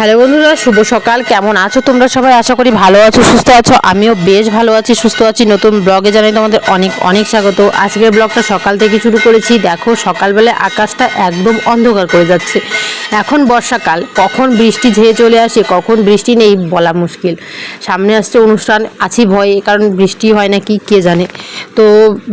Hello বন্ধুরা, শুভ সকাল। কেমন আছো তোমরা সবাই? আশা করি ভালো আছো, সুস্থ আছো। আমিও বেশ ভালো আছি, সুস্থ আছি। নতুন ব্লগে জানাই তোমাদের অনেক অনেক স্বাগত। আজকের ব্লগটা সকাল থেকে শুরু করেছি। দেখো সকালবেলা আকাশটা একদম অন্ধকার করে যাচ্ছে। এখন বর্ষাকাল, কখন বৃষ্টি ঝেয়ে চলে আসে, কখন বৃষ্টি নেই বলা মুশকিল। সামনে আসছে অনুষ্ঠান, আছি ভয়ে, কারণ বৃষ্টি হয় না কি কে জানে। তো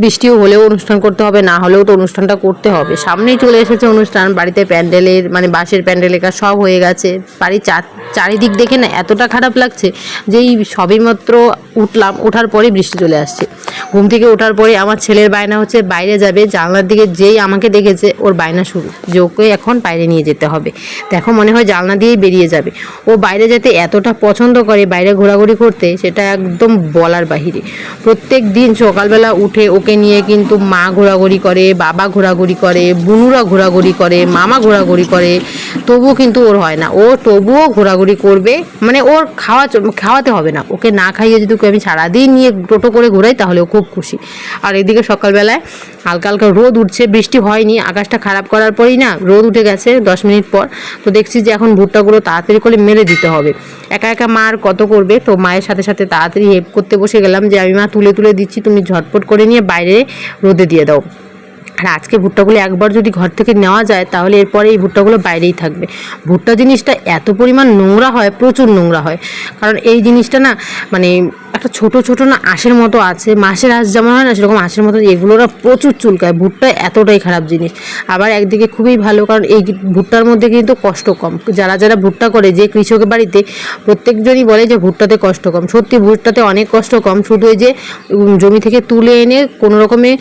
বৃষ্টিও হলেও অনুষ্ঠান করতে হবে, না হলেও তো অনুষ্ঠানটা করতে হবে। সামনেই চলে এসেছে অনুষ্ঠান, বাড়িতে প্যান্ডেলের মানে বাঁশের প্যান্ডেলের কাজ সব হয়ে গেছে। বাড়ির চার- চারিদিক দেখে না এতটা খারাপ লাগছে যেই সবেমাত্র উঠলাম, ওঠার পরেই বৃষ্টি চলে আসছে। ঘুম থেকে ওঠার পরে আমার ছেলের বায়না হচ্ছে, বাইরে যাবে, জানলার দিকে যেই আমাকে দেখেছে, ওর বায়না শুরু। যে ওকে এখন বাইরে নিয়ে যেতে হবে। দেখো, মনে হয় জানলা দিয়েই বেরিয়ে যাবে। ও বাইরে যেতে এতটা পছন্দ করে বাইরে ঘোরাঘুরি করতে, সেটা একদম বলার বাহিরে। প্রত্যেক দিন সকালবেলা উঠে ওকে নিয়ে কিন্তু মা ঘোরাঘুরি করে, বাবা ঘোরাঘুরি করে, বুনুরা ঘোরাঘুরি করে, মামা ঘোরাঘুরি করে, তবুও কিন্তু ওর হয় না। ও তবুও ঘোরাঘুরি করবে। মানে ওর খাওয়া খাওয়াতে হবে না। ওকে না খাইয়ে যদি আমি সারাদিন নিয়ে টোটো করে ঘোরাই, তাহলে ও খুব খুশি। আর এদিকে সকালবেলায় হালকা হালকা রোদ উঠছে, বৃষ্টি হয়নি, আকাশটা খারাপ করার পরেই না রোদ উঠে গেছে দশ মিনিট পর। তো দেখছি যে এখন ভুট্টাগুলো তাড়াতাড়ি করে মেরে দিতে হবে। একা একা মা আর কত করবে? তো মায়ের সাথে সাথে তাড়াতাড়ি হেল্প করতে বসে গেলাম যে, আমি মা তুলে তুলে দিচ্ছি, তুমি ঝটপট করে নিয়ে বাইরে রোদে দিয়ে দাও। আর আজকে ভুট্টাগুলো একবার যদি ঘর থেকে নেওয়া যায়, তাহলে এরপরে এই ভুট্টাগুলো বাইরেই থাকবে। ভুট্টা জিনিসটা এত পরিমাণ নোংরা হয়, প্রচুর নোংরা হয়। কারণ এই জিনিসটা না মানে একটা ছোট ছোট না আঁশের মতো আছে। মাসের আঁশ যেমন হয় না, সেরকম আঁশের মতো এগুলো না প্রচুর চুলকায়। ভুট্টা এতটাই খারাপ জিনিস। আবার একদিকে খুবই ভালো, কারণ এই ভুট্টার মধ্যে কিন্তু কষ্ট কম। যারা যারা ভুট্টা করে, যে কৃষকের বাড়িতে, প্রত্যেকজনই বলে যে ভুট্টাতে কষ্ট কম। সত্যি, ভুট্টাতে অনেক কষ্ট কম। শুধু এই যে জমি থেকে তুলে এনে কোনো রকমে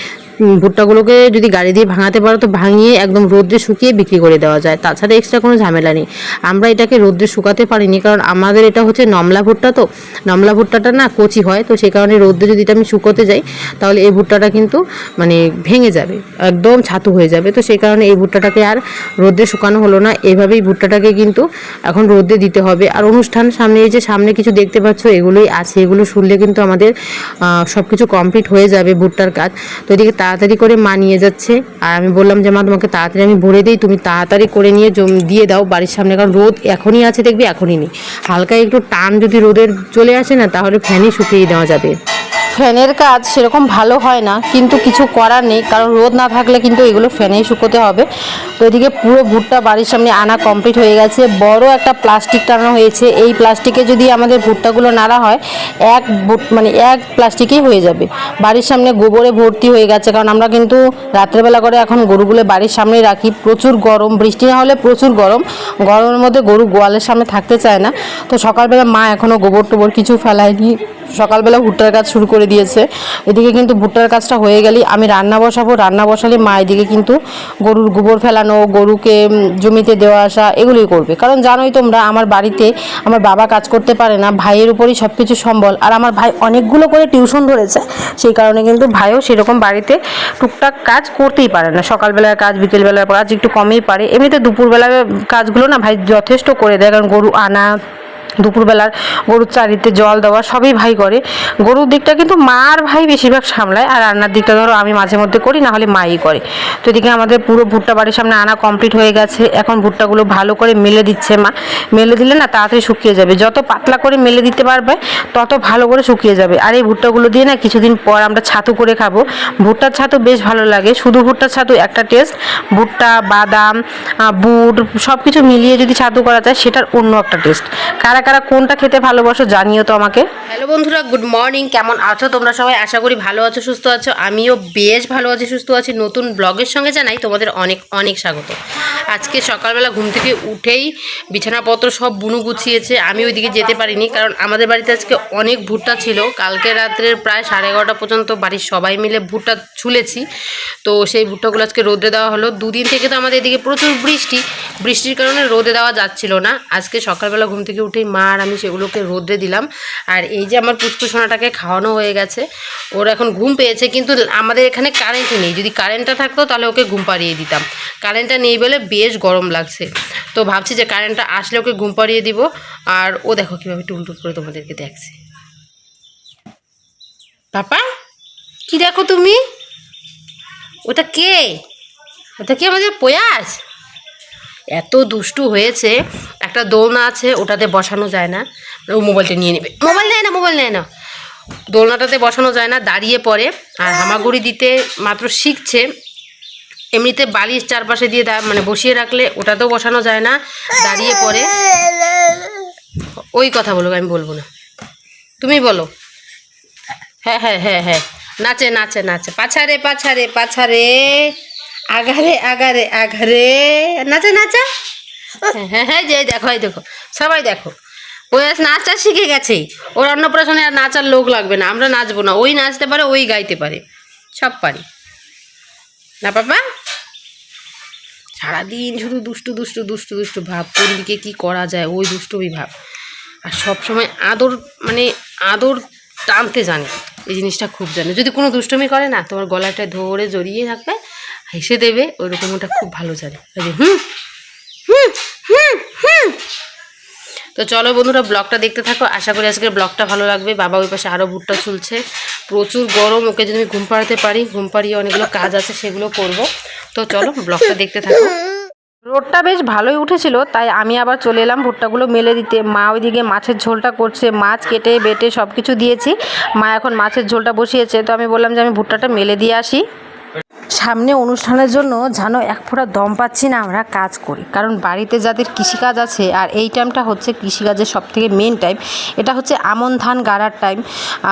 ভুট্টাগুলোকে যদি গাড়ি দিয়ে ভাঙাতে পারো, তো ভাঙিয়ে একদম রোদ্রে শুকিয়ে বিক্রি করে দেওয়া যায়। তাছাড়া এক্সট্রা কোনো ঝামেলা নেই। আমরা এটাকে রোদ্রে শুকাতে পারিনি, কারণ আমাদের এটা হচ্ছে নমলা ভুট্টা তো। নমলা ভুট্টাটা না কচি হয়, তো সেই কারণে রোদ্রে যদি এটা আমি শুকোতে যাই, তাহলে এই ভুট্টাটা কিন্তু মানে ভেঙে যাবে, একদম ছাতু হয়ে যাবে। তো সেই কারণে এই ভুট্টাটাকে আর রোদ্রে শুকানো হলো না। এভাবেই ভুট্টাটাকে কিন্তু এখন রোদ্রে দিতে হবে। আর অনুষ্ঠান সামনে, এই যে সামনে কিছু দেখতে পাচ্ছ, এগুলোই আছে। এগুলো শুনলে কিন্তু আমাদের সব কিছু কমপ্লিট হয়ে যাবে ভুট্টার কাজ। তো এদিকে তাড়াতাড়ি করে মা নিয়ে যাচ্ছে। আর আমি বললাম যে, মা, তোমাকে তাড়াতাড়ি আমি ভরে দিই, তুমি তাড়াতাড়ি করে নিয়ে জম- দিয়ে দাও বাড়ির সামনে। কারণ রোদ এখনই আছে, দেখবি এখনই নেই। হালকা একটু টান যদি রোদের চলে আসে না, তাহলে ফ্যানই শুকিয়ে দেওয়া যাবে। ফ্যানের কাজ সেরকম ভালো হয় না, কিন্তু কিছু করার নেই, কারণ রোদ না থাকলে কিন্তু এগুলো ফ্যানেই শুকোতে হবে। তো এদিকে পুরো ভুট্টা বাড়ির সামনে আনা কমপ্লিট হয়ে গেছে। বড় একটা প্লাস্টিক টানানো হয়েছে। এই প্লাস্টিকে যদি আমাদের ভুট্টাগুলো নাড়া হয়, এক মানে এক প্লাস্টিকেই হয়ে যাবে। বাড়ির সামনে গোবরে ভর্তি হয়ে গেছে, কারণ আমরা কিন্তু রাত্রেবেলা করে এখন গরুগুলো বাড়ির সামনেই রাখি। প্রচুর গরম, বৃষ্টি না হলে প্রচুর গরম। গরমের মধ্যে গরু গোয়ালের সামনে থাকতে চায় না। তো সকালবেলা মা এখনও গোবর টোবর কিছু ফেলায়নি। সকালবেলা ভুট্টার কাজ শুরু করে দিয়েছে। এদিকে কিন্তু ভুট্টার কাজটা হয়ে গেলেই আমি রান্না বসাবো। রান্না বসালে মা এদিকে কিন্তু গরুর গোবর ফেলানো, গরুকে জমিতে দেওয়া আসা, এগুলোই করবে। কারণ জানোই তোমরা, আমার বাড়িতে আমার বাবা কাজ করতে পারে না, ভাইয়ের উপরই সব কিছু সম্বল। আর আমার ভাই অনেকগুলো করে টিউশন ধরেছে। সেই কারণে কিন্তু ভাইও সেরকম বাড়িতে টুকটাক কাজ করতেই পারে না। সকালবেলার কাজ, বিকেলবেলার কাজ একটু কমেই পারে। এমনিতে দুপুরবেলার কাজগুলো না ভাই যথেষ্ট করে দেয়। কারণ গরু আনা দুপুরবেলার গরুর চারিতে জল দেওয়া সবই ভাই করে। গরুর দিকটা কিন্তু মা আর ভাই বেশিরভাগ সামলায়, আর রান্নার দিকটা ধরো আমি মাঝে মধ্যে করি, না হলে মাই করে। তো এদিকে আমাদের পুরো ভুট্টা বাড়ির সামনে আনা কমপ্লিট হয়ে গেছে। এখন ভুট্টাগুলো ভালো করে মেলে দিচ্ছে মা। মেলে দিলে না তাড়াতাড়ি শুকিয়ে যাবে। যত পাতলা করে মেলে দিতে পারবে, তত ভালো করে শুকিয়ে যাবে। আর এই ভুট্টাগুলো দিয়ে না কিছুদিন পর আমরা ছাতু করে খাব। ভুট্টার ছাতু বেশ ভালো লাগে। শুধু ভুট্টার ছাতু, একটা টেস্ট। ভুট্টা, বাদাম বুট সব কিছু মিলিয়ে যদি ছাতু করা যায়, সেটার অন্য একটা টেস্ট। কারা কারা কোনটা খেতে ভালোবাসো জানিও তো আমাকে। হ্যালো বন্ধুরা, গুড মর্নিং। কেমন আছো তোমরা সবাই? আশা করি ভালো আছো, সুস্থ আছো। আমিও বেশ ভালো আছি, সুস্থ আছি। নতুন ব্লগের সঙ্গে জানাই তোমাদের অনেক অনেক স্বাগত। আজকে সকালবেলা ঘুম থেকে উঠেই বিছানাপত্র সব বুনু গুছিয়েছে। আমি ওইদিকে যেতে পারিনি, কারণ আমাদের বাড়িতে আজকে অনেক ভুট্টা ছিল। কালকে রাত্রের প্রায় সাড়ে এগারোটা পর্যন্ত বাড়ির সবাই মিলে ভুট্টা ছুলেছি। তো সেই ভুট্টাগুলো আজকে রোদে দেওয়া হলো। দুদিন থেকে তো আমাদের এদিকে প্রচুর বৃষ্টি। বৃষ্টির কারণে রোদে দেওয়া যাচ্ছিল না। আজকে সকালবেলা ঘুম থেকে উঠেই মা আর আমি সেগুলোকে রোদে দিলাম। আর এই যে আমার পুচকুসোনাটাকে খাওয়ানো হয়ে গেছে, ওর এখন ঘুম পেয়েছে, কিন্তু আমাদের এখানে কারেন্ট নেই। যদি কারেন্টটা থাকতো, তাহলে ওকে ঘুম পাড়িয়ে দিতাম। কারেন্টটা নেই বলে বেশ গরম লাগছে। তো ভাবছি যে কারেন্টটা আসলে ওকে ঘুম পাড়িয়ে দিব। আর ও দেখো কীভাবে টুলটুল করে তোমাদেরকে দেখছে। পাপা কি দেখো তুমি? ওটা কে? ওটা কি আমাদের প্রয়াস? এত দুষ্টু হয়েছে, একটা দোলনা আছে, ওটাতে বসানো যায় না। ও মোবাইলটা নিয়ে নেবে। মোবাইল নেয় না, মোবাইল নেয় না। দোলনাটাতে বসানো যায় না, দাঁড়িয়ে পড়ে। আর হামাগুড়ি দিতে মাত্র শিখছে। এমনিতে বালিশ চারপাশে দিয়ে মানে বসিয়ে রাখলে ওটাতেও বসানো যায় না, দাঁড়িয়ে পড়ে। ওই কথা বলো আমি বলব না। তুমি বলো। হ্যাঁ হ্যাঁ হ্যাঁ হ্যাঁ। নাচে নাচে নাচে। পাছারে পাছারে পাছারে। আগারে আগারে আগারে। নাচে নাচে। হ্যাঁ হ্যাঁ হ্যাঁ যে দেখো, এই দেখো, সবাই দেখো। ওই আজ নাচা শিখে গেছেই ওর অন্নপ্রাশনে আর নাচার লোক লাগবে না। আমরা নাচবো না। ওই নাচতে পারে, ওই গাইতে পারে। সব পারি। না, পাপা? সারাদিন শুধু দুষ্টু দুষ্টু দুষ্টু দুষ্টু ভাব। কোন দিকে কী করা যায়, ওই দুষ্টুমি ভাব। আর সব সময় আদর মানে আদর টানতে জানে। এই জিনিসটা খুব জানে। যদি কোনো দুষ্টুমি করে না, তোমার গলাটা ধরে জড়িয়ে রাখবে হেসে দেবে ওইরকম ওটা খুব ভালো জানে। হুম হুম হুম হুম। তো চলো বন্ধুরা ব্লগটা দেখতে থাকো। আশা করি আজকের ব্লগটা ভালো লাগবে। বাবা ওই পাশে আরও ভুট্টা চুলছে প্রচুর গরম ওকে যদি আমি ঘুম পাড়াতে পারি ঘুম পাড়িয়ে অনেকগুলো কাজ আছে সেগুলো করব। তো চলো ব্লগটা দেখতে থাকো। রোডটা বেশ ভালোই উঠেছিল তাই আমি আবার চলে এলাম ভুট্টাগুলো মেলে দিতে। মা ওইদিকে মাছের ঝোলটা করছে মাছ কেটে বেটে সব কিছু দিয়েছি। মা এখন মাছের ঝোলটা বসিয়েছে তো আমি বললাম যে আমি ভুট্টাটা মেলে দিয়ে আসি। সামনে অনুষ্ঠানের জন্য যেন এক ফোঁটা দম পাচ্ছি না আমরা কাজ করি। কারণ বাড়িতে যাদের কৃষিকাজ আছে, আর এই টাইমটা হচ্ছে কৃষিকাজের সব থেকে মেন টাইম এটা হচ্ছে আমন ধান গাড়ার টাইম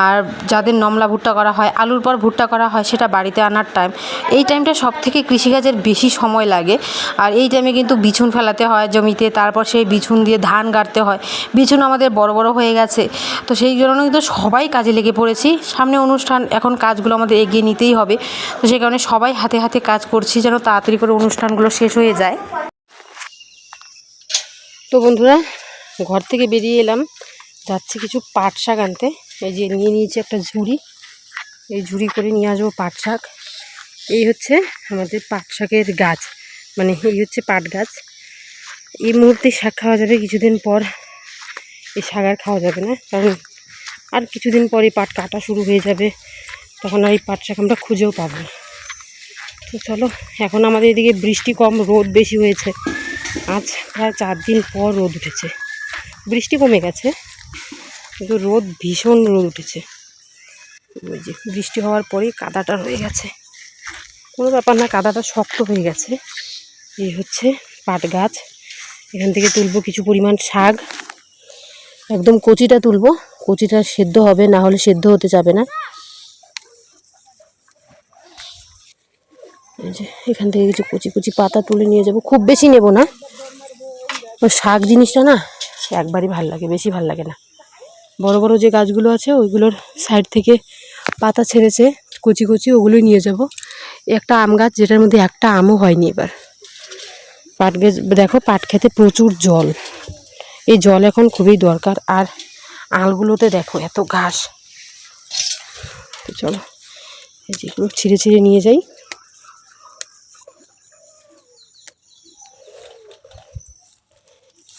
আর যাদের নমলা ভুট্টা করা হয়, আলুর পর ভুট্টা করা হয়, সেটা বাড়িতে আনার টাইম এই টাইমটা সব থেকে কৃষিকাজের বেশি সময় লাগে, আর এই টাইমে কিন্তু বিছুন ফেলাতে হয় জমিতে, তারপর সেই বিছুন দিয়ে ধান গাড়তে হয়। বিছুন আমাদের বড় বড় হয়ে গেছে, তো সেই জন্য কিন্তু সবাই কাজে লেগে পড়েছি। সামনে অনুষ্ঠান, এখন কাজগুলো আমাদের এগিয়ে নিতেই হবে, তো সেই কারণে সবাই হাতে হাতে কাজ করছি যেন তাড়াতাড়ি করে অনুষ্ঠানগুলো শেষ হয়ে যায়। তো বন্ধুরা, ঘর থেকে বেরিয়ে এলাম। যাচ্ছি কিছু পাট শাক আনতে। এই যে নিয়ে নিয়েছি একটা ঝুড়ি। এই ঝুড়ি করে নিয়ে আসব পাট শাক। এই হচ্ছে আমাদের পাট শাকের গাছ। মানে এই হচ্ছে পাট গাছ। এই মুহূর্তে শাক খাওয়া যাবে, কিছুদিন পর এই শাক আর খাওয়া যাবে না। কারণ আর কিছুদিন পরে পাট কাটা শুরু হয়ে যাবে। তখন আর এই পাট শাক আমরা খুঁজেও পাবো না। তো চলো, এখন আমাদের এদিকে বৃষ্টি কম, রোদ বেশি হয়েছে। আজ প্রায় চার দিন পর রোদ উঠেছে। বৃষ্টি কমে গেছে, কিন্তু রোদ, ভীষণ রোদ উঠেছে। ওই যে বৃষ্টি হওয়ার পরেই কাদাটা রয়ে গেছে। কোনো ব্যাপার না, কাদাটা শক্ত হয়ে গেছে। এই হচ্ছে পাট গাছ। এখান থেকে তুলবো কিছু পরিমাণ শাক। একদম কচিটা তুলবো। কচিটা সেদ্ধ হবে, না হলে সেদ্ধ হতে যাবে না। যে এখান থেকে কিছু কুচি কুচি পাতা তুলে নিয়ে যাব। খুব বেশি নেব না। ওই শাক জিনিসটা না, একবারই ভালো লাগে, বেশি ভালো লাগে না। বড় বড় যে গাছগুলো আছে, ওইগুলোর সাইড থেকে পাতা ছেড়েছে, কুচি কুচি ওগুলোই নিয়ে যাব। একটা আম গাছ, যেটার মধ্যে একটা আমও হয়নি এবার। পাট গাছ, দেখো পাট খেতে প্রচুর জল। এই জল এখন খুবই দরকার। আর আলগুলোতে দেখো এত ঘাস। চলো যেগুলো ছিঁড়ে ছিঁড়ে নিয়ে যাই।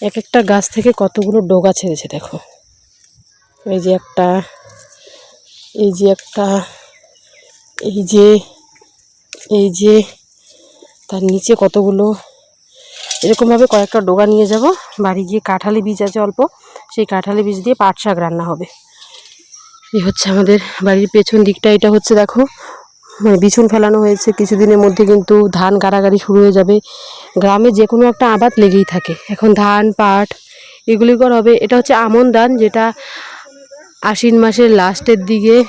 এক একটা গাছ থেকে কতগুলো ডগা ছেড়েছে দেখো। এই যে একটা, এই যে একটা, এই যে এই যে, তার নিচে কতগুলো। এরকমভাবে কয়েকটা ডোগা নিয়ে যাব। বাড়ি গিয়ে কাঁঠালি বীজ আছে অল্প, সেই কাঁঠালি বীজ দিয়ে পাট শাক রান্না হবে। এই হচ্ছে আমাদের বাড়ির পেছন দিকটা, এটা হচ্ছে দেখো বিছুন ফেলানো হয়েছে। কিছুদিনের মধ্যে কিন্তু ধান গাড়াগাড়ি শুরু হয়ে যাবে। গ্রামে যে কোনো একটা আবাদ লেগেই থাকে। এখন ধান, পাট এগুলি করা হবে। এটা হচ্ছে আমন ধান, যেটা আশ্বিন মাসের লাস্টের দিকে,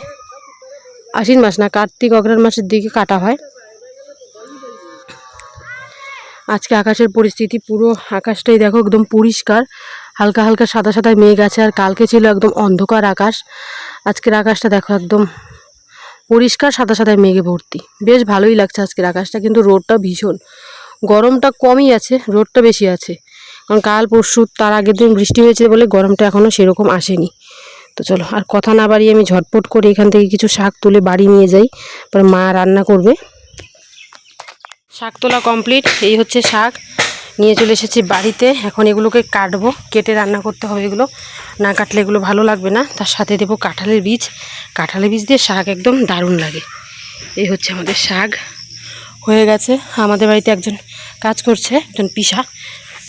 আশ্বিন মাস না, কার্তিক অগ্রহায়ণ মাসের দিকে কাটা হয়। আজকে আকাশের পরিস্থিতি পুরো আকাশটাই দেখো একদম পরিষ্কার। হালকা হালকা সাদা সাদা মেঘ আছে আর কালকে ছিল একদম অন্ধকার আকাশ। আজকের আকাশটা দেখো একদম পরিষ্কার সাদা সাদা মেঘে ভর্তি। বেশ ভালোই লাগছে আজকের আকাশটা, কিন্তু রোদটা ভীষণ। গরমটা কমই আছে, রোদটা বেশি আছে। কারণ কাল, পরশু, তার আগের দিন বৃষ্টি হয়েছে বলে গরমটা এখনও সেরকম আসেনি। তো চলো, আর কথা না বাড়িয়ে আমি ঝটপট করে এখান থেকে কিছু শাক তুলে বাড়ি নিয়ে যাই, পরে মা রান্না করবে। শাক তোলা কমপ্লিট, এই হচ্ছে শাক। নিয়ে চলে এসেছি বাড়িতে। এখন এগুলোকে কাটবো। কেটে রান্না করতে হবে এগুলো। না কাটলে এগুলো ভালো লাগবে না। তার সাথে দেবো কাঁঠালের বীজ। কাঁঠালের বীজ দিয়ে শাক একদম দারুণ লাগে। এই হচ্ছে আমাদের শাক। হয়ে গেছে। আমাদের বাড়িতে একজন কাজ করছে, একজন পিসা।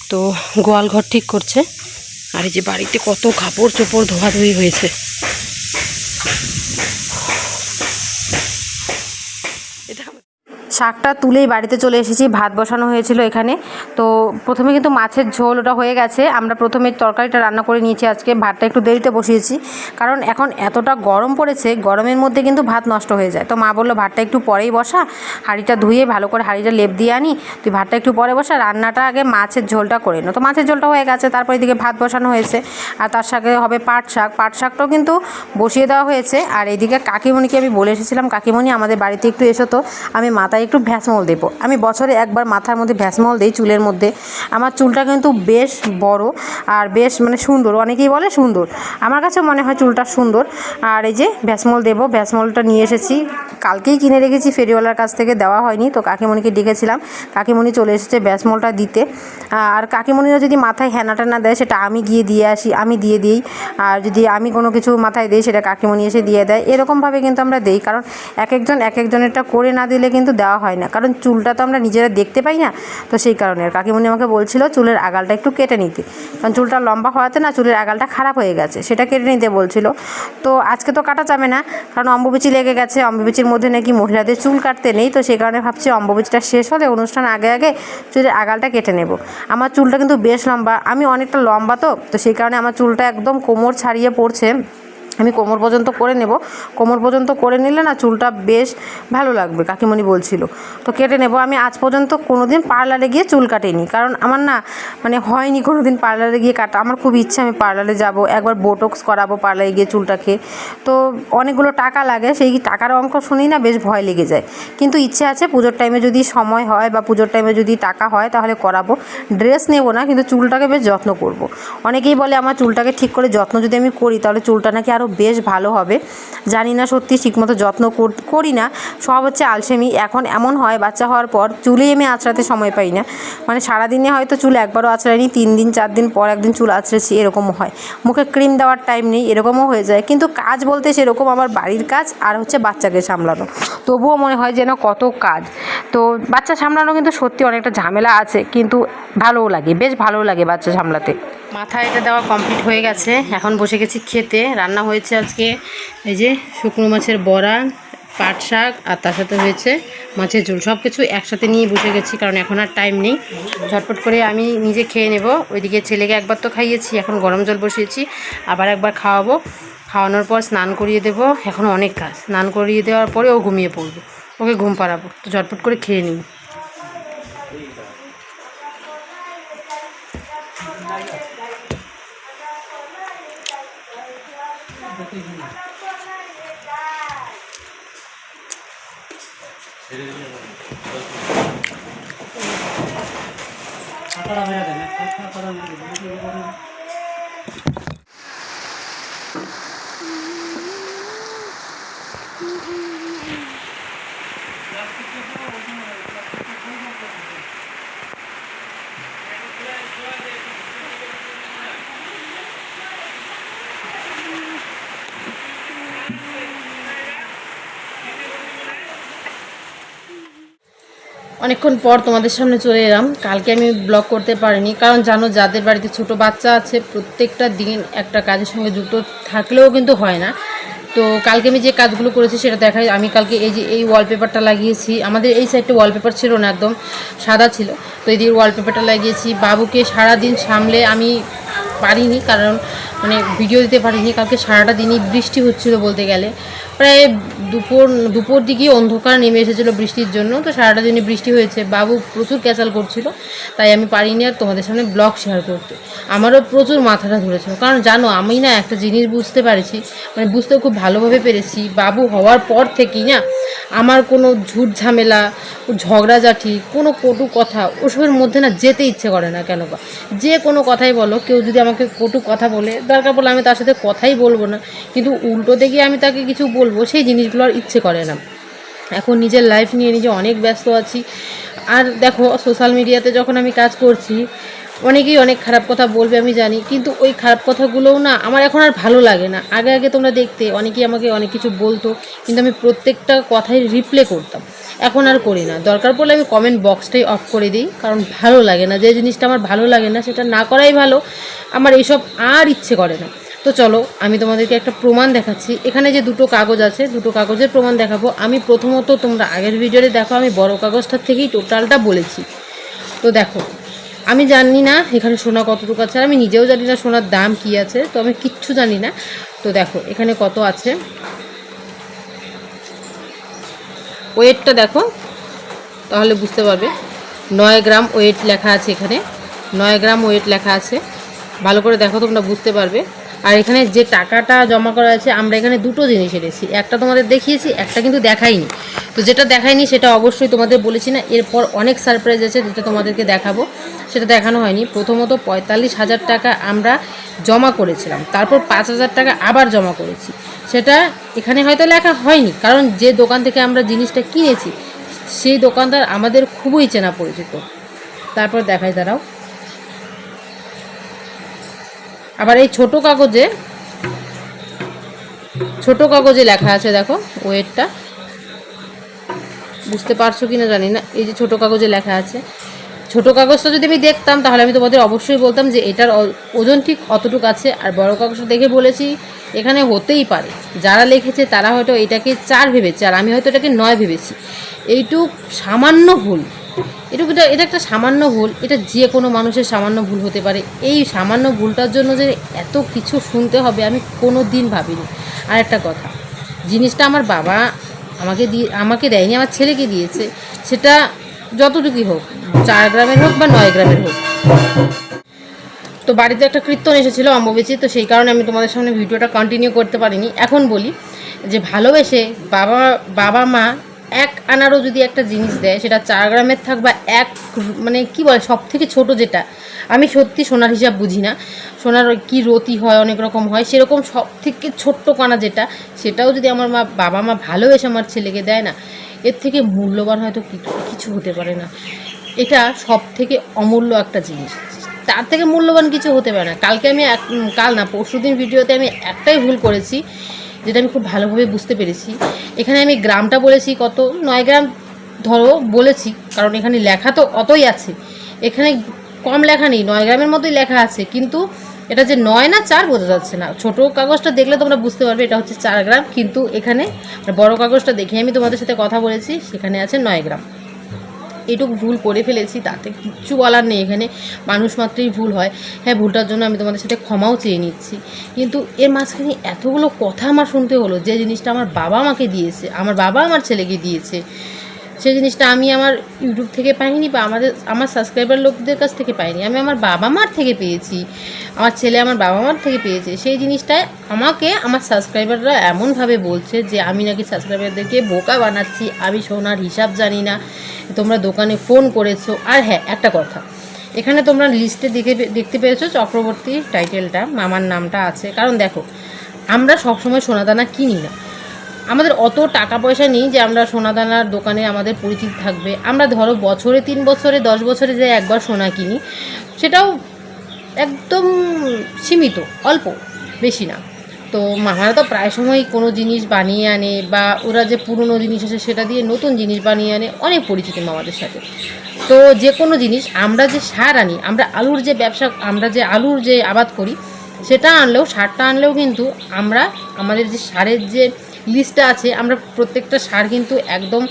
তো গোয়াল ঘর ঠিক করছে। আর এই যে বাড়িতে কত কাপড় চোপড় ধোয়াধুয়ি হয়েছে। শাকটা তুলেই বাড়িতে চলে এসেছি, ভাত বসানো হয়েছিল এখানে। তো প্রথমে কিন্তু মাছের ঝোল ওটা হয়ে গেছে। আমরা প্রথমে তরকারিটা রান্না করে নিয়েছি আজকে, ভাতটা একটু দেরিতে বসিয়েছি। কারণ এখন এতটা গরম পড়েছে, গরমের মধ্যে কিন্তু ভাত নষ্ট হয়ে যায়। তো মা বলল, ভাতটা একটু পরেই বসা, হাঁড়িটা ধুয়ে ভালো করে হাঁড়িটা লেপ দিয়ে আনি। তুই ভাতটা একটু পরে বসা, রান্নাটা আগে মাছের ঝোলটা করে নো। তো মাছের ঝোলটা হয়ে গেছে, তারপর এদিকে ভাত বসানো হয়েছে। আর তার সাথে হবে পাট শাক। পাট শাকটাও কিন্তু বসিয়ে দেওয়া হয়েছে। আর এদিকে কাকিমণিকে আমি বলে এসেছিলাম, কাকিমণি, আমাদের বাড়িতে একটু এসো তো। আমি মাথায় একটু ভ্যাসমল দেবো। আমি বছরে একবার মাথার মধ্যে ভ্যাসমল দিই চুলের মধ্যে। আমার চুলটা কিন্তু বেশ বড় আর বেশ মানে সুন্দর। অনেকেই বলে সুন্দর। আমার কাছে মনে হয় চুলটা সুন্দর। আর এই যে ভ্যাসমল দেবো ভ্যাসমলটা নিয়ে এসেছি। কালকেই কিনে রেখেছি, ফেরিওয়ালার কাছ থেকে দেওয়া হয়নি। তো কাকিমণিকে ডেকেছিলাম। কাকিমণি চলে এসেছে ভ্যাসমলটা দিতে। আর কাকিমণিরা যদি মাথায় হেনা টেনা দেয়, সেটা আমি গিয়ে দিয়ে আসি, আমি দিয়ে দিই। আর যদি আমি কোনো কিছু মাথায় দিই, সেটা কাকিমণি এসে দিয়ে দেয়। এরকমভাবে কিন্তু আমরা দিই। কারণ এক একজন এক একজনেরটা করে না দিলে কিন্তু দেওয়া হয় না। কারণ চুলটা তো আমরা নিজেরা দেখতে পাই না, তো সেই কারণে। আর কাকিমণি আমাকে বলছিল চুলের আগালটা একটু কেটে নিতে। কারণ চুলটা লম্বা হওয়াতে না চুলের আগালটা খারাপ হয়ে গেছে, সেটা কেটে নিতে বলছিল। তো আজকে তো কাটা যাবে না, কারণ অম্বুবিচি লেগে গেছে। অম্বুবিচির মধ্যে নাকি মহিলাদের চুল কাটতে নেই, তো সেই কারণে ভাবছি অম্বুবিচিটা শেষ হলে অনুষ্ঠান আগে আগে চুলের আগালটা কেটে নেব। আমার চুলটা কিন্তু বেশ লম্বা, আমি অনেকটা লম্বা তো তো সেই কারণে আমার চুলটা একদম কোমর ছাড়িয়ে পড়ছে। আমি কোমর পর্যন্ত করে নেব। কোমর পর্যন্ত করে নিলে না চুলটা বেশ ভালো লাগবে, কাকিমণি বলছিল। তো কেটে নেব। আমি আজ পর্যন্ত কোনো দিন পার্লারে গিয়ে চুল কাটিনি। কারণ আমার না মানে হয়নি কোনো দিন পার্লারে গিয়ে কাটা। আমার খুব ইচ্ছা আমি পার্লারে যাব, একবার বোটক্স করাবো পার্লারে গিয়ে চুলটাকে। তো অনেকগুলো টাকা লাগে, সেই টাকার অঙ্ক শুনেই না বেশ ভয় লেগে যায়। কিন্তু ইচ্ছে আছে পুজোর টাইমে যদি সময় হয় বা পুজোর টাইমে যদি টাকা হয় তাহলে করাবো। ড্রেস নেব না, কিন্তু চুলটাকে বেশ যত্ন করব। অনেকেই বলে আমার চুলটাকে ঠিক করে যত্ন যদি আমি করি তাহলে চুলটা নাকি আরও বেশ ভালো হবে। জানি না সত্যি ঠিকমতো যত্ন কর- না। সব হচ্ছে আলসেমি। এখন এমন হয়, বাচ্চা হওয়ার পর চুলেই আমি আঁচড়াতে সময় পাই না। মানে সারাদিনে হয়তো চুল একবারও আঁচড়াইনি, তিন দিন, চার দিন পর একদিন চুল আঁচড়েছি এরকমও হয়। মুখে ক্রিম দেওয়ার টাইম নেই, এরকমও হয়ে যায়। কিন্তু কাজ বলতে সেরকম আমার বাড়ির কাজ আর হচ্ছে বাচ্চাকে সামলানো। তবুও মনে হয় যেন কত কাজ। তো বাচ্চা সামলানো কিন্তু সত্যি অনেকটা ঝামেলা আছে, কিন্তু ভালোও লাগে, বেশ ভালোও লাগে বাচ্চা সামলাতে। মাথা এটা দেওয়া কমপ্লিট হয়ে গেছে। এখন বসে গেছি খেতে। রান্না হয়েছে আজকে, এই যে শুকনো মাছের বড়া, পাট শাক, আর তার সাথে হয়েছে মাছের ঝোল। সব কিছু একসাথে নিয়ে বসে গেছি, কারণ এখন আর টাইম নেই। ঝটপট করে আমি নিজে খেয়ে নেব। ওইদিকে ছেলেকে একবার তো খাইয়েছি, এখন গরম জল বসিয়েছি, আবার একবার খাওয়াবো। খাওয়ানোর পর স্নান করিয়ে দেবো। এখন অনেক কাজ। স্নান করিয়ে দেওয়ার পরে ও ঘুমিয়ে পড়বে। ওকে ঘুম পাড়াবো। তো ঝটপট করে খেয়ে নিই। অনেকক্ষণ পর তোমাদের সামনে চলে এলাম। কালকে আমি ব্লগ করতে পারিনি, কারণ জানো যাদের বাড়িতে ছোট বাচ্চা আছে, প্রত্যেকটা দিন একটা কাজের সঙ্গে যুক্ত থাকলেও কিন্তু হয় না। তো কালকে আমি যে কাজগুলো করেছি সেটা দেখাই। আমি কালকে এই যে এই ওয়ালপেপারটা লাগিয়েছি, আমাদের এই সাইডটা ওয়ালপেপার ছিল না, একদম সাদা ছিল। তো এই দিকে ওয়ালপেপারটা লাগিয়েছি। বাবুকে সারা দিন সামলে আমি পারিনি, কারণ মানে ভিডিও দিতে পারিনি। কালকে সারাটা দিনই বৃষ্টি হচ্ছিল বলতে গেলে। প্রায় দুপুর দুপুর দিকে অন্ধকার নেমে এসেছিল বৃষ্টির জন্য। তো সারাটা দিনই বৃষ্টি হয়েছে। বাবু প্রচুর ক্যাচাল করছিল। তাই আমি পারিনি আর তোমাদের সামনে ব্লগ শেয়ার করতে। আমারও প্রচুর মাথাটা ধরেছিল। কারণ জানো, আমি না একটা জিনিস বুঝতে পারেছি মানে বুঝতে খুব ভালোভাবে পেরেছি। বাবু হওয়ার পর থেকেই না আমার কোনো ঝুট ঝামেলা ঝগড়াঝাটি কোনো কটু কথা, ওসবের মধ্যে না যেতে ইচ্ছে করে না কেন বা? যে কোনো কথাই বলো। কেউ যদি আমাকে কটু কথা বলে, দরকার পড়লে আমি তার সাথে কথাই বলব না। কিন্তু উল্টো দিকে আমি তাকে কিছু বলব, সেই জিনিসগুলো আর ইচ্ছে করে না। এখন নিজের লাইফ নিয়ে নিজে অনেক ব্যস্ত আছি। আর দেখো সোশ্যাল মিডিয়াতে যখন আমি কাজ করছি, অনেকেই অনেক খারাপ কথা বলবে, আমি জানি। কিন্তু ওই খারাপ কথাগুলোও না আমার এখন আর ভালো লাগে না। আগে আগে তোমরা দেখতে, অনেকেই আমাকে অনেক কিছু বলতো, কিন্তু আমি প্রত্যেকটা কথাই রিপ্লে করতাম। এখন আর করি না। দরকার পড়লে আমি কমেন্ট বক্সটাই অফ করে দিই, কারণ ভালো লাগে না। যে জিনিসটা আমার ভালো লাগে না, সেটা না করাই ভালো। আমার এইসব আর ইচ্ছে করে না। তো চলো, আমি তোমাদেরকে একটা প্রমাণ দেখাচ্ছি। এখানে যে দুটো কাগজ আছে, দুটো কাগজের প্রমাণ দেখাবো। আমি প্রথমত তোমরা আগের ভিডিওতে দেখো, আমি বড় কাগজটার থেকেই টোটালটা বলেছি। তো দেখো, আমি জানি না এখানে সোনা কতটুকু আছে, আর আমি নিজেও জানি না সোনার দাম কি আছে, তো আমি কিচ্ছু জানি না। তো দেখো, এখানে কত আছে? ওয়েটটা দেখো, তাহলে বুঝতে পারবে। নয় গ্রাম ওয়েট লেখা আছে এখানে। নয় গ্রাম ওয়েট লেখা আছে। ভালো করে দেখো, তোমরা বুঝতে পারবে। আর এখানে যে টাকাটা জমা করা আছে, আমরা এখানে দুটো জিনিস এনেছি। একটা তোমাদের দেখিয়েছি, একটা কিন্তু দেখাইনি। তো যেটা দেখাইনি, সেটা অবশ্যই তোমাদের বলেছি না। এরপর অনেক সারপ্রাইজ আছে যেটা তোমাদেরকে দেখাবো। সেটা দেখানো হয়নি। প্রথমত পঁয়তাল্লিশ হাজার টাকা আমরা জমা করেছিলাম। তারপর পাঁচ হাজার টাকা আবার জমা করেছি। সেটা এখানে হয়তো লেখা হয়নি, কারণ যে দোকান থেকে আমরা জিনিসটা কিনেছি, সেই দোকানদার আমাদের খুবই চেনা পরিচিত। তারপর দেখাই, দাঁড়াও। আবার এই ছোট কাগজে ছোট কাগজে লেখা আছে দেখো, ওয়েটটা। বুঝতে পারছ কি না জানি না, এই যে ছোট কাগজে লেখা আছে। ছোট কাগজটা যদি আমি দেখতাম, তাহলে আমি তোমাদের অবশ্যই বলতাম যে এটার ওজন ঠিক অতটুকু আছে। আর বড় কাগজটা দেখে বলেছি, এখানে হতেই পারে। যারা লিখেছে, তারা হয়তো এটাকে চার ভেবেছে, আর আমি হয়তো এটাকে নয় ভেবেছি। এইটুক সামান্য ভুল। এটুকু এটা এটা একটা সামান্য ভুল। এটা যে কোনো মানুষের সামান্য ভুল হতে পারে। এই সামান্য ভুলটার জন্য যে এত কিছু শুনতে হবে, আমি কোনো দিন ভাবিনি। আর একটা কথা, জিনিসটা আমার বাবা আমাকে দিয়ে, আমাকে দেয়নি, আমার ছেলেকে দিয়েছে। সেটা যতটুকুই হোক, চার গ্রামের হোক বা নয় গ্রামের হোক। তো বাড়িতে একটা কীর্তন এসেছিল অম্বুবেচি, তো সেই কারণে আমি তোমাদের সামনে ভিডিওটা কন্টিনিউ করতে পারিনি। এখন বলি যে ভালোবেসে বাবা বাবা মা এক আনারও যদি একটা জিনিস দেয়, সেটা চার গ্রামের থাক বা এক মানে কি বলে সব থেকে ছোটো যেটা, আমি সত্যি সোনার হিসাব বুঝি না। সোনার কী রতি হয়, অনেক রকম হয়, সেরকম সব থেকে ছোট্ট কানা যেটা, সেটাও যদি আমার মা, বাবা মা ভালোবেসে আমার ছেলেকে দেয় না এর থেকে মূল্যবান হয়তো কিছু হতে পারে না। এটা সব থেকে অমূল্য একটা জিনিস। তার থেকে মূল্যবান কিছু হতে পারে না। কালকে আমি এক কাল না পরশুদিন ভিডিওতে আমি একটাই ভুল করেছি, যেটা আমি খুব ভালোভাবে বুঝতে পেরেছি। এখানে আমি গ্রামটা বলেছি, কত নয় গ্রাম ধরো বলেছি, কারণ এখানে লেখা তো অতই আছে। এখানে কম লেখা নেই, নয় গ্রামের মতোই লেখা আছে। কিন্তু এটা যে নয় না চার বোঝা যাচ্ছে না। ছোট কাগজটা দেখলে তোমরা বুঝতে পারবে এটা হচ্ছে চার গ্রাম, কিন্তু এখানে বড় কাগজটা দেখে আমি তোমাদের সাথে কথা বলেছি, সেখানে আছে নয় গ্রাম। এটুকু ভুল করে ফেলেছি, তাতে কিচ্ছু বলার নেই এখানে, মানুষ মাত্রই ভুল হয়। হ্যাঁ ভুলটার জন্য আমি তোমাদের সাথে ক্ষমাও চেয়ে নিচ্ছি। কিন্তু এর মাঝখানে এতগুলো কথা আমার শুনতে হলো, যে জিনিসটা আমার বাবা আমাকে দিয়েছে, আমার বাবা আমার ছেলেকে দিয়েছে। সেই জিনিসটা আমি আমার ইউটিউব থেকে পাইনি বা আমাদের, আমার সাবস্ক্রাইবার লোকদের কাছ থেকে পাইনি। আমি আমার বাবা মার থেকে পেয়েছি। আমার ছেলে আমার বাবা মার থেকে পেয়েছে। সেই জিনিসটায় আমাকে, আমার সাবস্ক্রাইবাররা এমনভাবে বলছে যে, আমি নাকি সাবস্ক্রাইবারদেরকে বোকা বানাচ্ছি। আমি সোনার হিসাব জানি না। তোমরা দোকানে ফোন করেছ। আর হ্যাঁ একটা কথা। এখানে তোমরা লিস্টে দেখে, দেখতে পেয়েছ চক্রবর্তী টাইটেলটা মামার নামটা আছে। কারণ দেখো, আমরা সবসময় সোনাদানা কিনি না। আমাদের অত টাকা পয়সা নেই যে আমরা সোনাদানার দোকানে আমাদের পরিচিত থাকবে। আমরা ধরো বছরে তিন বছরে, দশ বছরে যে একবার সোনা কিনি, সেটাও একদম সীমিত, অল্প, বেশি না। তো মামারা তো প্রায় সময় কোনো জিনিস বানিয়ে আনে বা ওরা যে পুরনো জিনিস আছে সেটা দিয়ে নতুন জিনিস বানিয়ে আনে, অনেক পরিচিত মামাদের সাথে। তো যে কোনো জিনিস আমরা যে সার আনি, আমরা আলুর যে ব্যবসা, আমরা যে আলুর যে আবাদ করি, সেটা আনলেও, সারটা আনলেও কিন্তু আমরা আমাদের যে সারের যে লিস্টটা আছে, আমরা প্রত্যেকটা সার কিন্তু একদম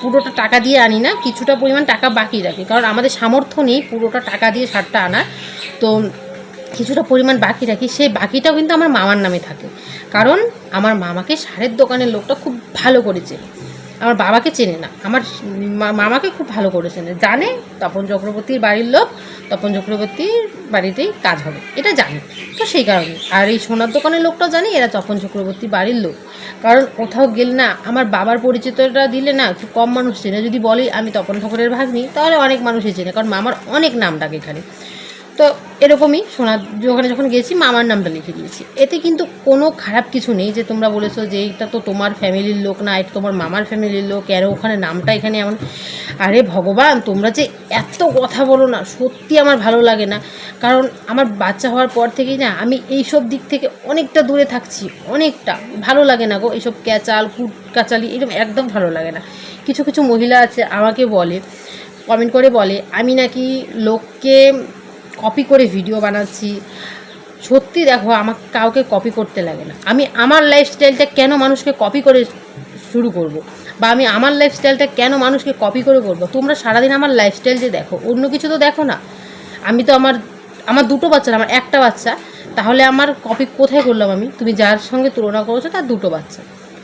পুরোটা টাকা দিয়ে আনি না, কিছুটা পরিমাণ টাকা বাকি রাখি। কারণ আমাদের সামর্থ্য নেই পুরোটা টাকা দিয়ে সারটা আনার। তো কিছুটা পরিমাণ বাকি রাখি, সেই বাকিটাও কিন্তু আমার মামার নামে থাকে। কারণ আমার মামাকে সারের দোকানের লোকটা খুব ভালো করে চেনে আমার বাবাকে চেনে না। আমার মামাকে খুব ভালো করে চেনে। জানে তপন চক্রবর্তীর বাড়ির লোক, তপন চক্রবর্তীর বাড়িতেই কাজ হবে। এটা জানে। তো সেই কারণে। আর এই সোনার দোকানের লোকটাও জানে, এরা তপন চক্রবর্তীর বাড়ির লোক। কারণ কোথাও গেলে না, আমার বাবার পরিচিতটা দিলে না, একটু কম মানুষ চেনে। যদি বলি, আমি তপন ঠাকুরের ভাগ্নি, তাহলে অনেক মানুষই চেনে। কারণ মামার অনেক নাম ডাকে এখানে। তো এরকমই সোনার ওখানে যখন গেছি মামার নামটা লিখে দিয়েছি। এতে কিন্তু কোনো খারাপ কিছু নেই যে তোমরা বলেছ যে এটা তো তোমার ফ্যামিলির লোক না, এটা তোমার মামার ফ্যামিলির লোক কেন ওখানে নামটা এখানে এমন। আরে ভগবান, তোমরা যে এত কথা বলো না, সত্যি আমার ভালো লাগে না। কারণ আমার বাচ্চা হওয়ার পর থেকেই না, আমি এইসব দিক থেকে অনেকটা দূরে থাকছি, অনেকটা। ভালো লাগে না গো, এইসব ক্যাচাল কুট কাচালি এরকম একদম ভালো লাগে না। কিছু কিছু মহিলা আছে, আমাকে বলে কমেন্ট করে বলে, আমি নাকি লোককে কপি করে ভিডিও বানাচ্ছি। সত্যি দেখো, আমার কাউকে কপি করতে লাগে না। আমি আমার লাইফস্টাইলটা কেন মানুষকে কপি করে শুরু করব। বা আমি আমার লাইফস্টাইলটা কেন মানুষকে কপি করে করব? তোমরা সারাদিন আমার লাইফস্টাইল যে দেখো, অন্য কিছু তো দেখো না। আমি তো আমার আমার দুটো বাচ্চা, আমার একটা বাচ্চা। তাহলে আমার কপি কোথায় করলাম আমি? তুমি যার সঙ্গে তুলনা করেছ, তার দুটো বাচ্চা।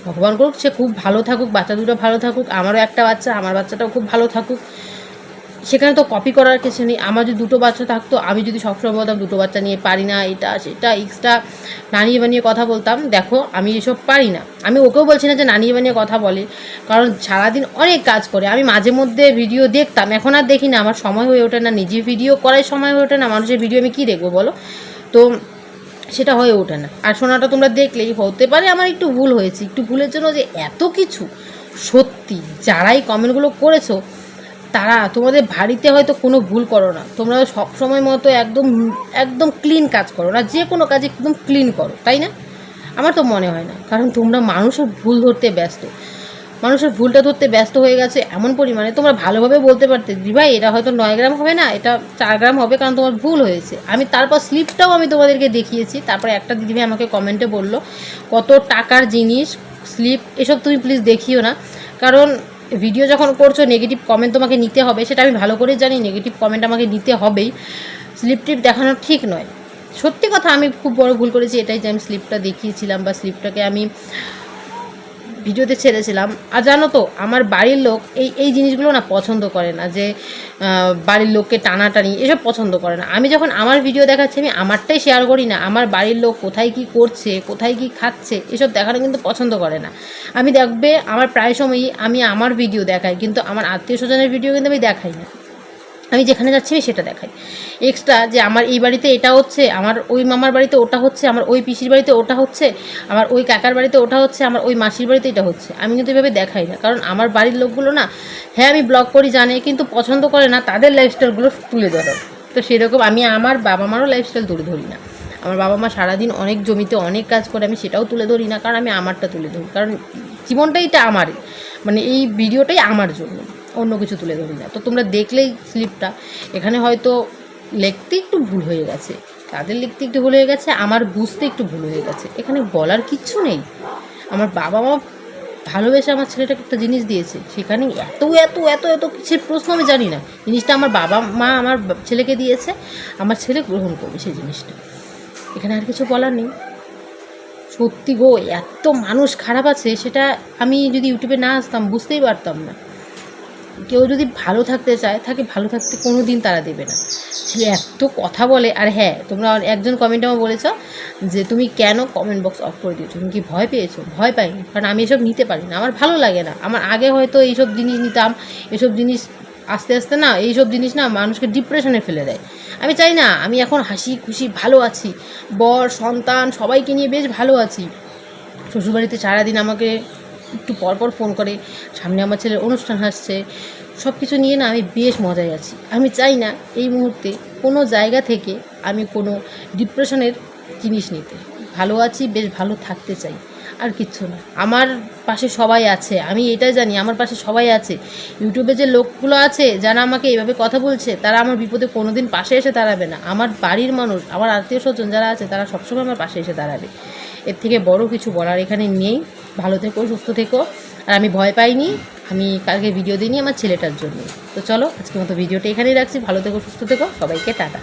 ভগবান করুক, সে খুব ভালো থাকুক, বাচ্চা দুটো ভালো থাকুক, আমারও একটা বাচ্চা, আমার বাচ্চাটাও খুব ভালো থাকুক। সেখানে তো কপি করার কিছু নেই। আমার যদি দুটো বাচ্চা থাকতো, আমি যদি সবসময় বলতাম, দুটো বাচ্চা নিয়ে পারি না, এটা, সেটা এক্সট্রা নানিয়ে বানিয়ে কথা বলতাম। দেখো, আমি এসব পারি না। আমি ওকেও বলছি না যে নানিয়ে বানিয়ে কথা বলে, কারণ সারাদিন অনেক কাজ করে। আমি মাঝে মধ্যে ভিডিও দেখতাম, এখন আর দেখি না, আমার সময় হয়ে ওঠে না, নিজে ভিডিও করার সময় হয়ে ওঠে না, মানুষের ভিডিও আমি কী দেখব বলো? তো সেটা হয়ে ওঠে না। আর শোনাটা তোমরা দেখলেই হতে পারে আমার একটু ভুল হয়েছে। একটু ভুলের জন্য যে এত কিছু সত্যি যারাই কমেন্টগুলো করেছ তারা, তোমাদের বাড়িতে হয়তো কোনো ভুল করো না। তোমরা সব সময় মতো একদম একদম ক্লিন কাজ করো না, যে কোনো কাজ একদম ক্লিন করো, তাই না? আমার তো মনে হয় না, কারণ তোমরা মানুষের ভুল ধরতে ব্যস্ত। মানুষের ভুলটা ধরতে ব্যস্ত হয়ে গেছে এমন পরিমাণে, তোমরা ভালোভাবে বলতে পারতে ভাই, এটা হয়তো নয় গ্রাম হবে না, এটা চার গ্রাম হবে কারণ তোমার ভুল হয়েছে। আমি তারপর স্লিপটাও আমি তোমাদেরকে দেখিয়েছি, তারপরে একটা দিদিভাই আমাকে কমেন্টে বলল, কত টাকার জিনিস স্লিপ এসব তুমি প্লিজ দেখিও না। কারণ ভিডিও যখন করছ নেগেটিভ কমেন্ট তোমাকে নিতে হবে, সেটা আমি ভালো করে জানি নেগেটিভ কমেন্ট আমাকে নিতে হবেই। স্লিপ টিপ দেখানো ঠিক নয়। সত্যি কথা, আমি খুব বড় ভুল করেছি, এটাই যে আমি স্লিপটা দেখিয়েছিলাম বা স্লিপটাকে আমি ভিডিওতে ছেড়েছিলাম। আর জানো তো, আমার বাড়ির লোক এই এই জিনিসগুলো না পছন্দ করে না, যে বাড়ির লোককে টানাটানি, এসব পছন্দ করে না। আমি যখন আমার ভিডিও দেখাচ্ছি, আমি আমারটাই শেয়ার করি না, আমার বাড়ির লোক কোথায় কি করছে, কোথায় কি খাচ্ছে, এসব দেখানো কিন্তু পছন্দ করে না। আমি দেখবে, আমার প্রায় সময়ই আমি আমার ভিডিও দেখাই, কিন্তু আমার আত্মীয় স্বজনের ভিডিও কিন্তু আমি দেখাই না। আমি যেখানে যাচ্ছি আমি সেটা দেখাই। এক্সট্রা যে আমার এই বাড়িতে এটা হচ্ছে, আমার ওই মামার বাড়িতে ওটা হচ্ছে, আমার ওই পিসির বাড়িতে ওটা হচ্ছে, আমার ওই কাকার বাড়িতে ওটা হচ্ছে, আমার ওই মাসির বাড়িতে এটা হচ্ছে। আমি কিন্তু এভাবে দেখাই না। কারণ আমার বাড়ির লোকগুলো না হ্যাঁ আমি ব্লগ করি, জানে, কিন্তু পছন্দ করে না, তাদের লাইফস্টাইলগুলো তুলে ধরো। তো সেরকম আমি আমার বাবা মারও লাইফস্টাইল তুলে ধরি না। আমার বাবা মা সারাদিন অনেক জমিতে অনেক কাজ করে, আমি সেটাও তুলে ধরি না, কারণ আমি আমারটা তুলে ধরি। কারণ জীবনটাই এটা আমারই। মানে এই ভিডিওটাই আমার জন্য। অন্য কিছু তুলে ধরি না তো তোমরা দেখলেই স্লিপটা এখানে হয়তো লিখতে একটু ভুল হয়ে গেছে। তাদের লিখতে একটু ভুল হয়ে গেছে, আমার বুঝতে একটু ভুল হয়ে গেছে। এখানে বলার কিচ্ছু নেই। আমার বাবা মা ভালোবেসে আমার ছেলেটাকে একটা জিনিস দিয়েছে। সেখানে এত এত এত এত কিছুর প্রশ্ন আমি জানি না। জিনিসটা আমার বাবা মা আমার ছেলেকে দিয়েছে, আমার ছেলে গ্রহণ করবে সেই জিনিসটা। এখানে আর কিছু বলার নেই। সত্যি গো, এত মানুষ খারাপ আছে, সেটা আমি যদি ইউটিউবে না আসতাম, বুঝতেই পারতাম না। কেউ যদি ভালো থাকতে চায়, তাকে ভালো থাকতে কোনো দিন তারা দেবে না। সে এত কথা বলে, আর হ্যাঁ তোমরা একজন কমেন্ট আমার বলেছ যে, তুমি কেন কমেন্ট বক্স অফ করে দিয়েছ? তুমি কি ভয় পেয়েছ? ভয় পাইনি? কারণ আমি এসব নিতে পারি না। আমার ভালো লাগে না। আমার আগে হয়তো এইসব জিনিস নিতাম, এসব জিনিস আস্তে আস্তে না, এইসব জিনিস না মানুষকে ডিপ্রেশনে ফেলে দেয়। আমি চাই না, আমি এখন হাসি খুশি, ভালো আছি। বর, সন্তান, সবাইকে নিয়ে বেশ ভালো আছি। শ্বশুরবাড়িতে সারাদিন আমাকে একটু পরপর ফোন করে, সামনে আমার ছেলের অনুষ্ঠান আসছে সব কিছু নিয়ে না আমি বেশ মজায় আছি। আমি চাই না এই মুহূর্তে কোনো জায়গা থেকে আমি কোনো ডিপ্রেশনের জিনিস নিতে। ভালো আছি, বেশ ভালো থাকতে চাই, আর কিচ্ছু না। আমার পাশে সবাই আছে, আমি এটাই জানি, আমার পাশে সবাই আছে। ইউটিউবে যে লোকগুলো আছে, যারা আমাকে এইভাবে কথা বলছে, তারা আমার বিপদে কোনো দিন পাশে এসে দাঁড়াবে না। আমার বাড়ির মানুষ, আমার আত্মীয় স্বজন যারা আছে, তারা সবসময় আমার পাশে এসে দাঁড়াবে। এর থেকে বড় কিছু বলার এখানে নেই। ভালো থেকো, সুস্থ থেকো। আর আমি ভয় পাইনি, আমি কালকে ভিডিও দিইনি আমার ছেলেটার জন্য। তো চলো, আজকের মতো ভিডিওটা এখানেই রাখছি। ভালো থেকো, সুস্থ থেকো, সবাইকে টাটা।